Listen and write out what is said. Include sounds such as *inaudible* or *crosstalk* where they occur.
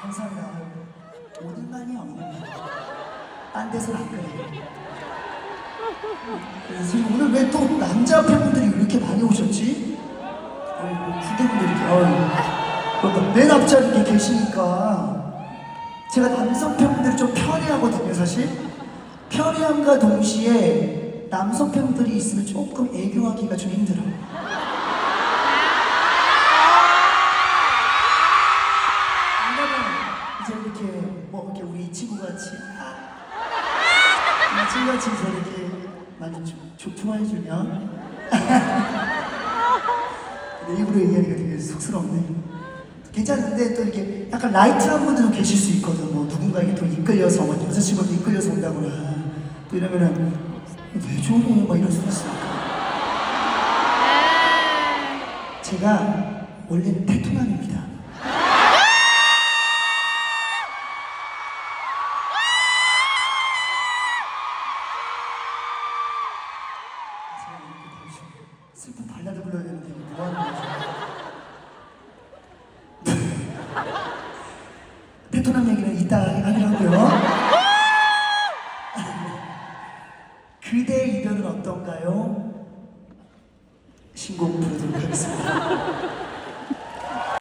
감사합니다. 오늘만이 없는 딴 데서는 안 그래요. 그래서 오늘 왜 또 남자 팬분들이 이렇게 많이 오셨지? 뭐 군대분들이. 그러니까 맨 앞자리에 이렇게 계시니까 제가 남성 팬분들이 좀 편해하거든요, 사실. 편해함과 동시에 남성 팬분들이 있으면 조금 애교하기가 좀 힘들어요. 친구같이 아, 친구같이 이제 이렇게 많이 좀, 좀 좋아해주면? 근데 일부러 얘기하니까 되게 쑥스럽네. 괜찮은데 또 이렇게 약간 라이트한 분들도 계실 수 있거든. 뭐 누군가에게 또 이끌려서 뭐 여자친구한테 이끌려서 온다거나. 또 이러면은 왜 좋은 막 이럴 수 있으니까 제가 원래는 테토남입니다 슬픈 발라드 불러야 되는데 이거 뭐 하는 거지? *laughs* 베트남 얘기는 이따 하기로 하고요. *laughs* 그대 이별은 어떤가요? 신곡 부르도록 하겠습니다.